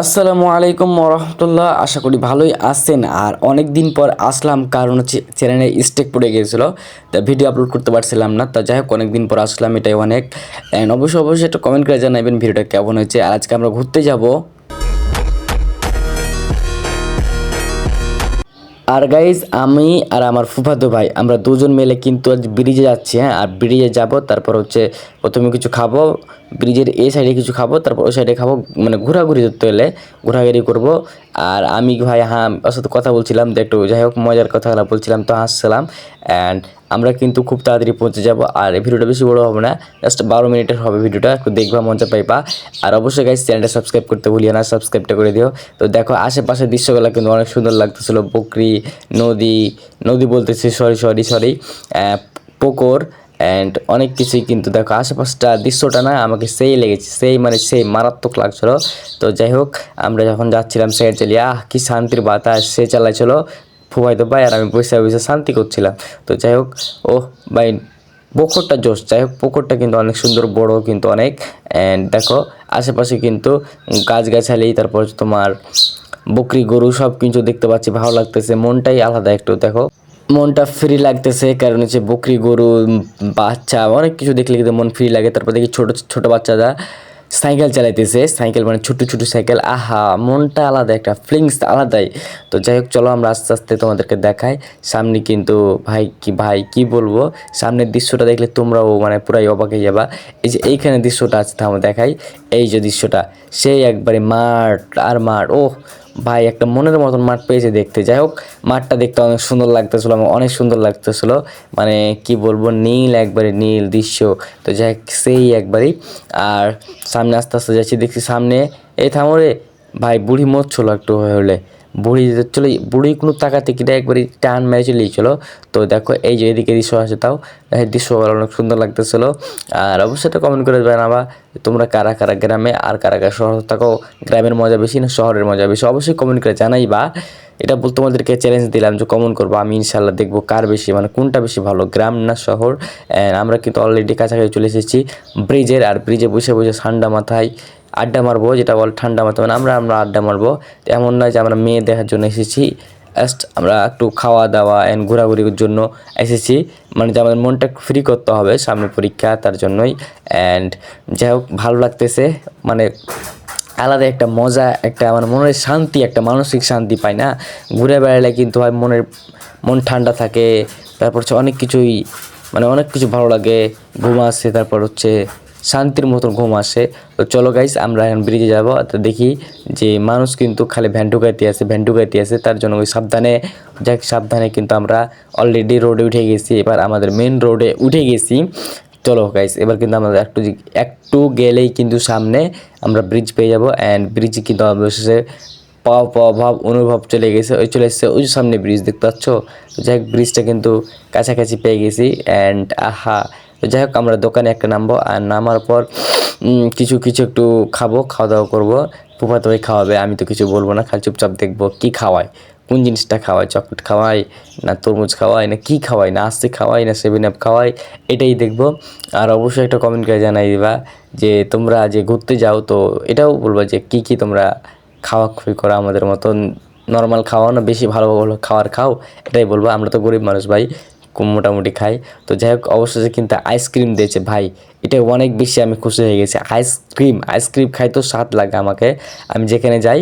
আসসালামু আলাইকুম রহমতুল্লাহ আশা করি ভালোই আছেন। আর অনেক দিন পর আসলাম, কারণ হচ্ছে চ্যানেলে স্টেক পড়ে গিয়েছিল, তা ভিডিও আপলোড করতে পারছিলাম না। তা যাই হোক অনেক দিন পর আসলাম, এটাই অনেক। অ্যান্ড অবশ্যই অবশ্যই একটা কমেন্ট করে জানাবেন ভিডিওটা কেমন হয়েছে। আর আজকে আমরা ঘুরতে যাব। আর গাইজ আমি আর আমার ফুফাতো ভাই, আমরা দুজন মিলে কিন্তু আজ ব্রিজে যাচ্ছি হ্যাঁ? আর ব্রিজে যাব, তারপর হচ্ছে প্রথমে কিছু খাব। ব্রিজের এই সাইডে কিছু খাব, তারপর ওই সাইডে খাব মানে ঘোরাঘুরি ধরতে হলে ঘোরাঘুরি করব। আর আমি ভাই হ্যাঁ ওর সাথে কথা বলছিলাম, তো একটু যাই হোক, মজার কথাগুলো বলছিলাম, তো হাসছিলাম। অ্যান্ড আমরা কিন্তু খুব তাড়াতাড়ি পৌঁছে যাব, আর ভিডিওটা বেশি বড় হবে না জাস্ট বারো মিনিটের হবে ভিডিওটা, একটু দেখবা, মজা পাইবা। আর অবশ্যই গাইজ চ্যানেলটা সাবস্ক্রাইব করতে ভুলিও না সাবস্ক্রাইবটা করে দিও। তো দেখো, আশেপাশের দৃশ্যগুলো কিন্তু অনেক সুন্দর লাগতেছিল, বকরি, নদী নদী বলতেছি সরি সরি সরি পুকুর অ্যান্ড অনেক কিছুই কিন্তু দেখো, আশেপাশটা দৃশ্যটা না আমাকে সেই লেগেছে, সেই মানে সেই মারাত্মক লাগছিল। তো যাই হোক, আমরা যখন যাচ্ছিলাম সাইড চালিয়ে আহ, কি শান্তির বাতাস, সে চালাইছিল। ফুবাইতো ভাই আর আমি বসে বসে শান্তি করছিলাম। তো যাই হোক ও ভাই, পুকুরটা জোশ। যাই হোক, পুকুরটা কিন্তু অনেক সুন্দর বড় কিন্তু অনেক। অ্যান্ড দেখো, আশেপাশে কিন্তু গাছগাছালি, তারপর তোমার বকরি গরু সব কিছু দেখতে পাচ্ছি, ভালো লাগতেছে, মনটাই আলাদা একটু, দেখো। মনটা ফ্রি লাগতেছে, কারণ হচ্ছে বকরি গরু বাচ্চা, অনেক কিছু দেখলে কিন্তু মন ফ্রি লাগে। তারপর দেখি ছোট ছোট বাচ্চারা সাইকেল চালাইতেছে, সাইকেল মানে ছোটো ছোটো সাইকেল। আহা, মনটা আলাদা, একটা ফিলিংস আলাদাই। তো যাই হোক, চলো আমরা আস্তে আস্তে তোমাদেরকে দেখাই। সামনে কিন্তু ভাই কি ভাই, কি বলব? সামনের দৃশ্যটা দেখলে তোমরাও মানে পুরাই অবাক হয়ে যাবা। এই যে এইখানে দৃশ্যটা আছে থামো দেখাই। এই যে দৃশ্যটা, সেই একবারে মাঠ, আর মাঠ ও ভাই একটা মনের মতন মাঠ পেয়েছে দেখতে। যাই হোক, মাঠটা দেখতে অনেক সুন্দর লাগতেছিল, আমার অনেক সুন্দর লাগতেছিল। মানে কি বলব, নীল একবারে নীল দৃশ্য। তো যাই হোক, সেই একবারই। আর সামনে আস্তে আস্তে যাচ্ছি, দেখছি সামনে, এই থামরে ভাই, বুড়ি মরছিল একটু হয়ে হলে। বুড়ি চলে বুড়ি কোনো তাকাতে কিটা একবারই টান মেরে চলে চলো তো দেখো, এই যে এদিকে দৃশ্য আছে তাও। দৃশ্যগুলো অনেক সুন্দর লাগতেছিল। আর অবশ্যই একটা কমেন্ট করে জানাবা তোমরা কারা কারা গ্রামে আর কারা কারা শহর থাকো? গ্রামের মজা বেশি না শহরের মজা বেশি? অবশ্যই কমেন্ট করে জানাই বা এটা বল তোমাদেরকে চ্যালেঞ্জ দিলাম যে কমেন্ট করব। আমি ইনশাল্লাহ দেখব কার বেশি মানে কোনটা বেশি ভালো, গ্রাম না শহর? আমরা কিন্তু অলরেডি কাছাকাছি চলে এসেছি ব্রিজের। আর ব্রিজে বসে বসে ঠান্ডা মাথায় আড্ডা মারবো, যেটা বল ঠান্ডা মারতে মানে আমরা আমরা আড্ডা মারবো। এমন নয় যে আমরা মেয়ে দেখার জন্য এসেছি জাস্ট আমরা একটু খাওয়া দাওয়া অ্যান্ড ঘোরাঘুরির জন্য এসেছি। মানে যে আমাদের মনটা ফ্রি করতে হবে সামনে পরীক্ষা, তার জন্যই। অ্যান্ড যাই হোক, ভালো লাগতেছে মানে আলাদা একটা মজা, একটা আমার মনের শান্তি, একটা মানসিক শান্তি পাই না। ঘুরে বেড়ালে কিন্তু হয় মনের, মন ঠান্ডা থাকে, তারপর হচ্ছে অনেক কিছুই মানে অনেক কিছু ভালো লাগে। ঘুম আসে, তারপর হচ্ছে শান্তির মতন ঘুম আসে। তো চলো গাইস আমরা এখন ব্রিজে যাব। তো দেখি যে মানুষ কিন্তু খালি ভ্যান ঢুকাইতে আছে ভ্যান ঢুকাইতে আছে তার জন্য ওই সাবধানে, যাক সাবধানে কিন্তু আমরা অলরেডি রোডে উঠে গেছি। এবার আমাদের মেন রোডে উঠে গেছি। চলো গাইস এবার কিন্তু আমাদের একটু একটু গেলেই কিন্তু সামনে আমরা ব্রিজ পেয়ে যাব। অ্যান্ড ব্রিজ কিন্তু অবশেষে পাওয়া পাওয়া ভাব অনুভব চলে গেছে। ওই চলে এসেছে ওই সামনে ব্রিজ দেখতে পাচ্ছ? যাই ব্রিজটা কিন্তু কাছাকাছি পেয়ে গেছি। অ্যান্ড আহা তো যাই হোক, আমরা দোকানে একটা নামবো আর নামার পর কিছু কিছু একটু খাব খাওয়া দাওয়া করব ফুফাতো ভাই খাওয়াবে, আমি তো কিছু বলব না, খালি চুপচাপ দেখব কি খাওয়ায়, কোন জিনিসটা খাওয়ায়, চকলেট খাওয়াই না তরমুজ খাওয়াই না কি খাওয়াই না আস্তে খাওয়াই না সেভেন আপ খাওয়াই এটাই দেখব। আর অবশ্যই একটা কমেন্ট করে জানাই দিবা যে তোমরা যে ঘুরতে যাও, তো এটাও বলবা যে কি কি তোমরা খাওয়া খুবই করো আমাদের মতন। নর্মাল খাওয়াও না, বেশি ভালো ভালো খাওয়ার খাও, এটাই বলব। আমরা তো গরিব মানুষ ভাই মোটামুটি খাই। তো যাই হোক অবশ্যই কিন্তু আইসক্রিম দিয়েছে ভাই। এটা অনেক বেশি আমি খুশি হয়ে গেছি। আইসক্রিম আইসক্রিম খাই তো স্বাদ লাগে আমাকে। আমি যেখানে যাই,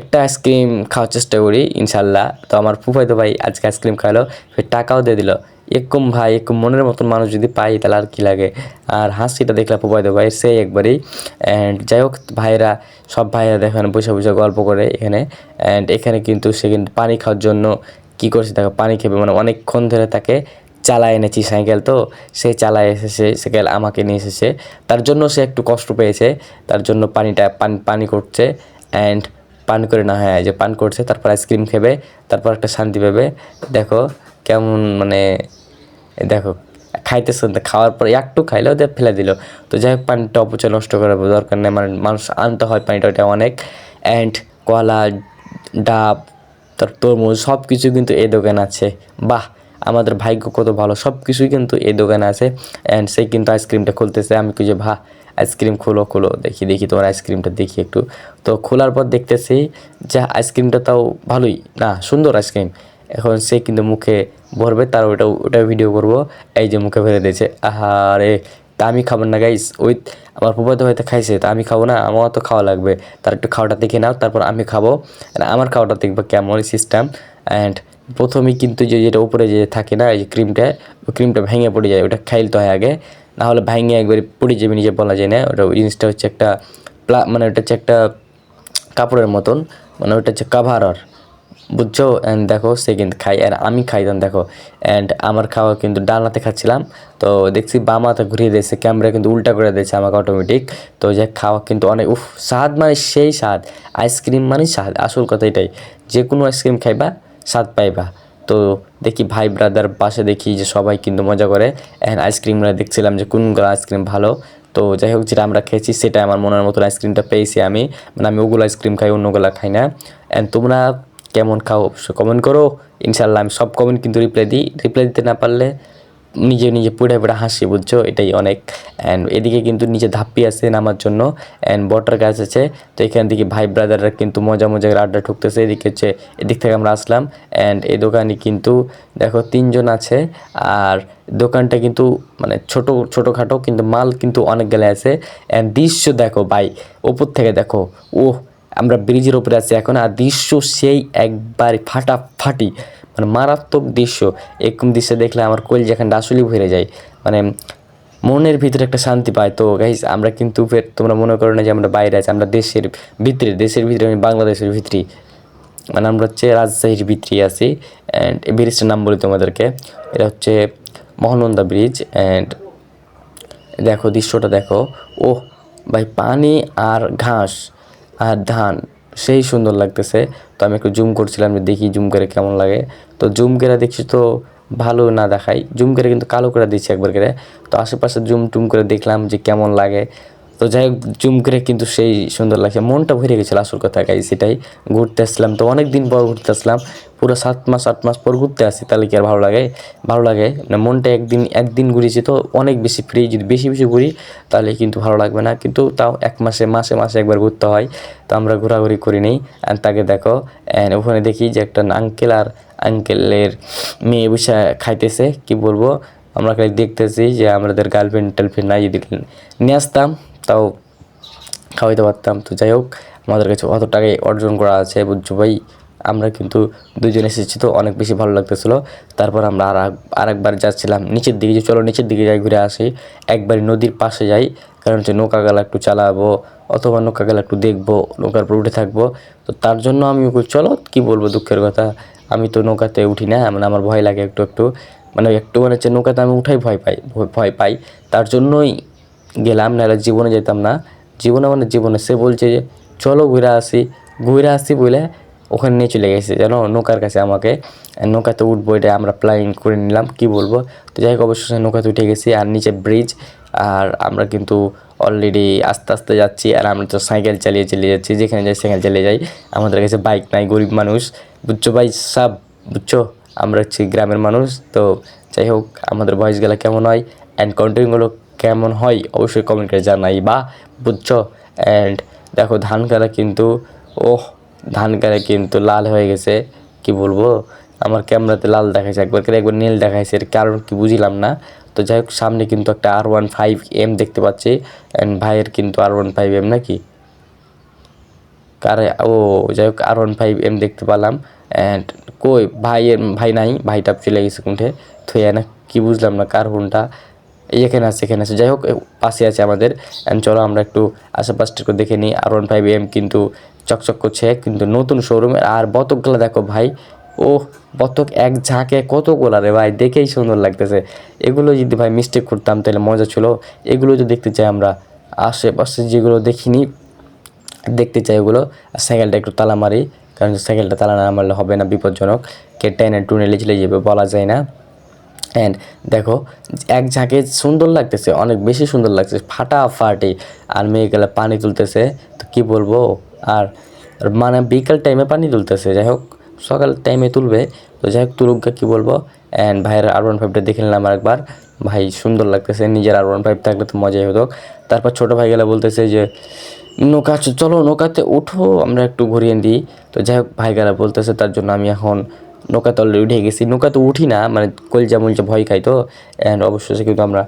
একটা আইসক্রিম খাওয়ার চেষ্টা করি, ইনশাল্লাহ। তো আমার ফুফাই তো ভাই আজকে আইসক্রিম খাওয়ালো ফের টাকাও দিয়ে দিল। এরকম ভাই, এরকম মনের মতন মানুষ যদি পাই, তাহলে আর কী লাগে? আর হাসিটা দেখলাম ফুফাইতো ভাই সেই একবারেই। অ্যান্ড যাই হোক, ভাইরা, সব ভাইরা দেখেন, বসে বসে গল্প করে এখানে। অ্যান্ড এখানে কিন্তু সে কিন্তু পানি খাওয়ার জন্য কি করছে দেখো পানি খেবে। মানে অনেকক্ষণ ধরে তাকে চালায় এনেছি সাইকেল তো, সে চালায় এসেছে সাইকেল আমাকে নিয়ে এসেছে। তার জন্য সে একটু কষ্ট পেয়েছে, তার জন্য পানিটা পানি পানি করছে অ্যান্ড পান করে না হ্যাঁ যে পান করছে, তারপর আইসক্রিম খেবে, তারপর একটা শান্তি পাবে। দেখো কেমন মানে দেখো, খাইতেছে খাওয়ার পর একটু খাইলেও দিয়ে ফেলে দিল। তো যাই হোক, পানিটা অপচয় নষ্ট করার দরকার নেই মানে মানুষ আনতে হয় পানিটা ওটা অনেক। অ্যান্ড কলা, ডাব তার তরমুজ সব কিছু কিন্তু এই দোকানে আছে। বাহ, আমাদের ভাগ্য কত ভালো। সব কিছুই কিন্তু এই দোকানে আছে। অ্যান্ড সে কিন্তু আইসক্রিমটা খুলতেছে। আমি কিছু ভা, আইসক্রিম খোলো খোলো। দেখি দেখি তোমার আইসক্রিমটা, দেখি একটু। তো খোলার পর দেখতেছি যে আইসক্রিমটা তাও ভালোই না, সুন্দর আইসক্রিম। এখন সে কিন্তু মুখে ভরবে, তার ওটা ওটা ভিডিও করব। এই যে মুখে ভরে দিয়েছে। আহারে তা আমি খাব না গাইস ওই আমার ফুফাতো হয়তো খাইছে, তা আমি খাব না আমার তো খাওয়া লাগবে। তার একটু খাওয়াটা দেখে নাও, তারপর আমি খাব। আমার খাওয়াটা দেখব কেমন সিস্টেম অ্যান্ড প্রথমেই কিন্তু যে যেটা উপরে যে থাকে না, এই যে ক্রিমটা ওই ক্রিমটা ভেঙে পড়ে যায়, ওটা খাইলতে হয় আগে। না হলে ভেঙে একবারে পড়ে যাবে, নিজে বলা যায় না। ওটা ওই জিনিসটা হচ্ছে একটা প্লা মানে ওটা হচ্ছে একটা কাপড়ের মতন। মানে ওটা হচ্ছে কাভারার বুঝছ? অ্যান্ড দেখো, সে কিন্তু খাই আর আমি খাইতাম দেখো অ্যান্ড আমার খাওয়া কিন্তু ডালনাতে খাচ্ছিলাম। তো দেখছি বাম হাতে ঘুরিয়ে দিয়েছে ক্যামেরা কিন্তু উল্টা করে দিয়েছে আমাকে অটোমেটিক তো যে খাওয়া কিন্তু অনেক উফ, স্বাদ মানে সেই স্বাদ। আইসক্রিম মানে স্বাদ। আসল কথা এটাই, যে কোনো আইসক্রিম খাইবা, স্বাদ পাইবা। তো দেখি ভাই ব্রাদার পাশে দেখি যে সবাই কিন্তু মজা করে। অ্যান্ড আইসক্রিমগুলো দেখছিলাম যে কোনগুলো আইসক্রিম ভালো। তো যাই হোক, যেটা আমরা খেয়েছি সেটা আমার মনের মতন আইসক্রিমটা পেয়েছি আমি। মানে আমি ওগুলো আইসক্রিম খাই, অন্যগুলো খাই না। অ্যান্ড তোমরা কেমন খাও অবশ্যই কমেন্ট করো। ইনশাল্লাহ আমি সব কমেন্ট কিন্তু রিপ্লাই দিই। রিপ্লাই দিতে না পারলে নিজে নিজে পুড়ে পুড়ে হাসি, বুঝছ? এটাই অনেক। অ্যান্ড এদিকে কিন্তু নিচে ধাপ্পি আছে নামার জন্য। অ্যান্ড বটার গাছ আছে। তো এখান থেকে ভাই ব্রাদাররা কিন্তু মজা মজা আড্ডা ঠুকতেছে। এদিকে হচ্ছে, এদিক থেকে আমরা আসলাম। অ্যান্ড এই দোকানে কিন্তু দেখো তিনজন আছে। আর দোকানটা কিন্তু মানে ছোট, ছোটোখাটো, কিন্তু মাল কিন্তু অনেক গেলে আছে। অ্যান্ড দৃশ্য দেখো ভাই, ওপর থেকে দেখো। ওহ আমরা ব্রিজের ওপরে আছি এখন, আর দৃশ্য সেই একবার ফাটাফাটি মানে মারাত্মক দৃশ্য। এরকম দৃশ্য দেখলে আমার কোল যেখানে আসলেই ভরে যায়। মানে মনের ভিতরে একটা শান্তি পায়। তো গাইজ আমরা কিন্তু ফের তোমরা মনে করো না যে আমরা বাইরে আছি, আমরা দেশের ভিতরে দেশের ভিতরে আমি বাংলাদেশের ভিতরে মানে আমরা হচ্ছে রাজশাহীর ভিতরে আছি অ্যান্ড এই ব্রিজটার নাম বলি তোমাদেরকে। এটা হচ্ছে মহানন্দা ব্রিজ অ্যান্ড দেখো দৃশ্যটা দেখো। ও ভাই, পানি আর ঘাস। আর ধান, সেই সুন্দর লাগতেছে। তো আমি একটু জুম করছিলাম যে দেখি জুম করে কেমন লাগে। তো জুম করে দেখছি তো ভালো না দেখাই। জুম করে কিন্তু কালো করে দিচ্ছে একবার করে। তো আশেপাশে জুম টুম করে দেখলাম যে কেমন লাগে। তো যাই হোক জুম করে কিন্তু সেই সুন্দর লাগছে। মনটা ভরে গেছিল আসল কথা গাই সেটাই ঘুরতে আসলাম তো অনেক দিন পর ঘুরতে আসলাম। পুরো সাত মাস, আট মাস পর ঘুরতে আসি, তাহলে কি আর ভালো লাগে? ভালো লাগে। না, মনটা একদিন একদিন ঘুরেছি তো, অনেক বেশি ফ্রি যদি বেশি বেশি ঘুরি, তাহলে কিন্তু ভালো লাগবে না। কিন্তু তাও এক মাসে মাসে মাসে একবার ঘুরতে হয়। তো আমরা ঘোরাঘুরি করি নেই। আর তাকে দেখো, and ওখানে দেখি যে একটা আঙ্কেল আর আঙ্কেলের মেয়ে বসে খাইতেছে। কি বলব? আমরা খালি দেখতেছি যে আমাদের গার্লফ্রেন্ড টার্লফ্রেন্ড নাই যদি নিয়ে আসতাম তাও খাওয়াইতে পারতাম। তো যাই হোক, আমাদের কাছে অত টাকাই অর্জন করা আছে বুঝছ ভাই। আমরা কিন্তু দুজন এসেছি তো অনেক বেশি ভালো লাগতেছিলো। তারপর আমরা আর এক- আর একবার যাচ্ছিলাম নিচের দিকে যে চলো নিচের দিকে যাই, ঘুরে আসি। একবার নদীর পাশে যাই, কারণ হচ্ছে নৌকা গেলা একটু চালাবো অথবা নৌকা গেলা একটু দেখব, নৌকার উপর উঠে থাকব। তো তার জন্য আমি চলো, কি বলব দুঃখের কথা? আমি তো নৌকাতে উঠি না মানে আমার ভয় লাগে একটু একটু। মানে একটু মানে হচ্ছে নৌকাতে আমি উঠাই ভয় পাই ভয় পাই। তার জন্যই গেলাম, নাহলে জীবনে যেতাম না। জীবনে মানে জীবনে। সে বলছে যে, চলো ঘুরে আসি। ঘুরে আসি বলে ওখানে নিয়ে চলে গেছে। জানো নৌকার কাছে আমাকে নৌকাতে উঠবো, এটা আমরা প্ল্যান করে নিলাম। কি বলব? তো যাই হোক অবশ্যই নৌকাতে উঠে গেছি আর নিচে ব্রিজ আর আমরা কিন্তু অলরেডি আস্তে আস্তে যাচ্ছি আর আমরা তো সাইকেল চালিয়ে চলে যাচ্ছি। যেখানে যাই সাইকেল চালিয়ে যাই। আমাদের কাছে বাইক নাই, গরিব মানুষ। বুঝছ ভাই? সব বুঝছ? আমরা হচ্ছি গ্রামের মানুষ। তো যাই হোক, আমাদের ভয়েসগুলো কেমন হয়? অ্যান্ড কন্টেন্টগুলো কেমন হয়, অবশ্যই কমেন্ট করে জানাই বা বুঝছ? অ্যান্ড দেখো, ধান কাটা কিন্তু, ওহ, ধান কাটা কিন্তু লাল হয়ে গেছে, কি বলব? আমার ক্যামেরাতে লাল দেখাইছে, একবার করে একবার নীল দেখাইছে, এর কারণ কি বুঝলাম না। তো যাই হোক, সামনে কিন্তু একটা আর ওয়ান ফাইভ এম দেখতে পাচ্ছি অ্যান্ড ভাইয়ের কিন্তু আর ওয়ান ফাইভ এম নাকি? কারে, ও, যাই হোক আর ওয়ান ফাইভ এম দেখতে পেলাম অ্যান্ড কই, ভাইয়ের, ভাই নাই, ভাইটা চলে গেছে কোনঠে? থুয়ে না, কি বুঝলাম না, কার এই এখানে আছে এখানে আছে। যাই হোক পাশে আছে আমাদের। চলো আমরা একটু আশেপাশটা একটু দেখে নিই। আর ওয়ান ফাইভ এম কিন্তু চকচক করছে, কিন্তু নতুন শোরুমে আর বতকগুলো দেখো ভাই। ও বতক এক ঝাঁকে কতগুলো রে ভাই, দেখেই সুন্দর লাগতেছে। এগুলো যদি ভাই মিস্টেক করতাম, তাহলে মজা ছিল। এগুলো যদি দেখতে চাই আমরা, আশেপাশে যেগুলো দেখিনি, দেখতে চাই ওগুলো। আর সাইকেলটা একটু তালা মারি, কারণ সাইকেলটা তালা না মারলে হবে না, বিপজ্জনক। কে টেনে টুনেলে চলে যাবে, বলা যায় না। অ্যান্ড দেখো, এক ঝাঁকে সুন্দর লাগতেছে, অনেক বেশি সুন্দর লাগছে ফাটাফাটি আর মেয়েগুলো পানি তুলতেছে, তো কি বলব? আর মানে বিকাল টাইমে পানি তুলতেছে, যাই হোক, সকাল টাইমে তুলবে, তো যাই হোক তুলুকগা কী বলব? অ্যান্ড ভাইয়ের আর ওয়ান ফাইভটা দেখে নিলাম আরেকবার। ভাই সুন্দর লাগতেছে, নিজের আর ওয়ান ফাইভ থাকলে তো মজাই হতো। তারপর ছোটো ভাই গেলে বলতেছে যে, নৌকা, চলো নৌকাতে ওঠো, আমরা একটু ঘুরিয়ে দিই তো যাই হোক, ভাই গেলা বলতেছে, তার জন্য আমি এখন নৌকাতে অলরেডি উঠে গেছি। নৌকা তো উঠি না মানে কলজা মলজা ভয় খাই তো। অ্যান্ড অবশ্যই কিন্তু আমরা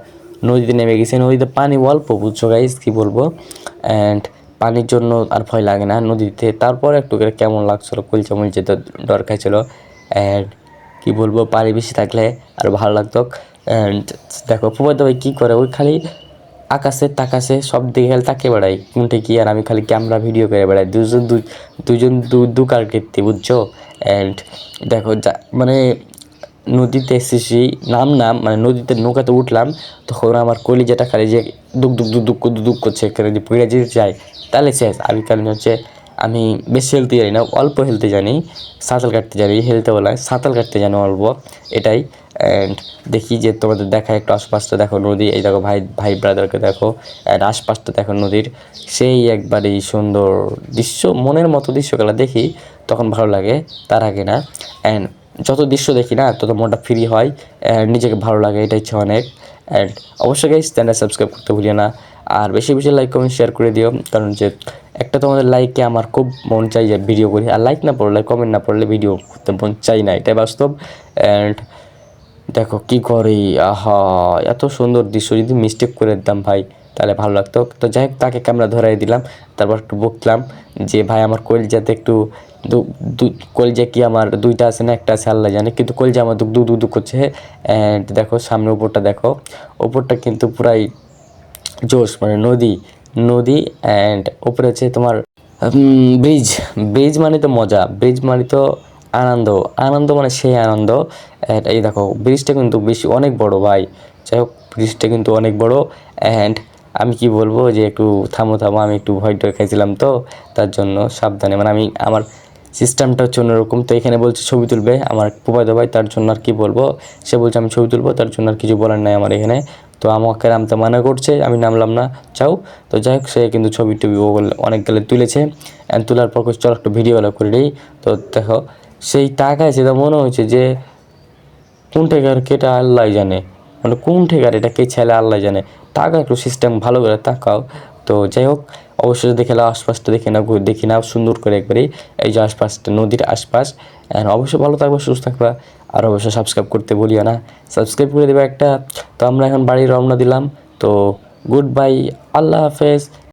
নদীতে নেমে গেছি। নদীতে পানি অল্প, বুঝছ গাইজ কী বলব? অ্যান্ড পানির জন্য আর ভয় লাগে না নদীতে। তারপর একটু করে কেমন লাগছিল কলচা মলচে তো ডর খাইছিল। অ্যান্ড কী বলব, পানি বেশি থাকলে আর ভালো লাগতো। অ্যান্ড দেখো ফুবাদ ভাই কী করে, ওই খালি আকাশে, তাকাশে সব দিকে তাকে বেড়াই। কোনটা কি? আর আমি খালি ক্যামেরা ভিডিও করে বেড়াই। দুজন দুজন দু দু কার কীর্তি বুঝছ? অ্যান্ড দেখো, যা মানে নদীতে এসেছি, নাম নাম মানে নদীতে নৌকাতে উঠলাম, তখন আমার কলিজাটা খালি যে দুক দুক দুঃখ দুক দুক করছে, এখানে যে পড়ে যেতে চাই তাহলে শেষ। আমি কারণ হচ্ছে, আমি বেশি হেলতে জানি না, অল্প হেলতে জানি, সাঁতার কাটতে জানি, হেলতে বলা সাঁতার কাটতে জানি অল্প, এটাই। অ্যান্ড দেখি যে তোমাদের দেখা একটু আশপাশটা দেখো নদী। এই দেখো ভাই ভাই ব্রাদারকে দেখো। অ্যান্ড আশপাশটা দেখো নদীর। সেই একবারেই সুন্দর দৃশ্য, মনের মতো দৃশ্যগুলো দেখি, তখন ভালো লাগে, তার আগে না। অ্যান্ড যত দৃশ্য দেখি না, তত মনটা ফ্রি হয় অ্যান্ড নিজেকে ভালো লাগে এটা ইচ্ছা অনেক। অ্যান্ড অবশ্যই গাইজ চ্যানেল সাবস্ক্রাইব করতে ভুলিও না। আর বেশি বেশি লাইক কমেন্ট শেয়ার করে দিও। কারণ যে একটা তোমাদের লাইকে আমার খুব মন চাই যে ভিডিও করি। আর লাইক না পড়লে কমেন্ট না পড়লে ভিডিও করতে মন চাই না, এটাই বাস্তব। অ্যান্ড দেখো কি করে, আহা, এত সুন্দর দৃশ্য, যদি মিস্টেক করে দিতাম ভাই, তাহলে ভালো লাগতো। তো যাই হোক, তাকে ক্যামেরা ধরাই দিলাম, তারপর একটু বকলাম যে, ভাই, আমার কলজাতে একটু দু- দু- কলজা কি আমার, দুইটা আছে না, একটা আছে, আল্লাহ জানে, কিন্তু কলজা আমার দু দুক দুক করছে অ্যান্ড দেখো, সামনে উপরটা দেখো, উপরটা কিন্তু পুরাই জোশ মানে নদী নদী অ্যান্ড ওপরে হচ্ছে তোমার ব্রিজ ব্রিজ মানে তো মজা ব্রিজ মানে তো আনন্দ আনন্দ মানে সেই আনন্দ And এই দেখো ব্রিজটা কিন্তু বেশি, অনেক বড় ভাই। যাই হোক ব্রিজটা কিন্তু অনেক বড়। অ্যান্ড আমি কি বলব যে একটু থামো থামো, আমি একটু ভয় টয় খাইছিলাম তো, তার জন্য সাবধানে। মানে আমি, আমার সিস্টেমটা হচ্ছে অন্যরকম। তো এখানে বলছে ছবি তুলবে আমার পুপাইতো ভাই, তার জন্য আর কি বলব? সে বলছে, আমি ছবি তুলবো, তার জন্য আর কিছু বলার নাই আমার এখানে। তো আমাকে নামতে মানা করছে, আমি নামলাম না। চাও তো যাই হোক, সে কিন্তু ছবি টবি অনেক গেলে তুলেছে। অ্যান্ড তোলার পর চল একটু ভিডিওগুলো করে দিই তো দেখো, সেই টাকায় সেটা মনে হয়েছে যে কোন ঠেকার কেটা আল্লাহ জানে? মানে কোন ঠেকার এটা কে ছেলে আল্লাহ জানে? টাকা একটু সিস্টেম ভালো করে তাকাও। তো যাই হোক অবশ্যই দেখে নাও, আশপাশটা দেখে নাও দেখে নাও, সুন্দর করে একবারে এই যে আশপাশটা, নদীর আশপাশ। অ্যান্ড অবশ্যই ভালো থাকবে, সুস্থ থাকবা। আর অবশ্যই সাবস্ক্রাইব করতে বলিও না। সাবস্ক্রাইব করে দেবে একটা। তো আমরা এখন বাড়ি রওনা দিলাম। তো গুড বাই আল্লাহ হাফেজ।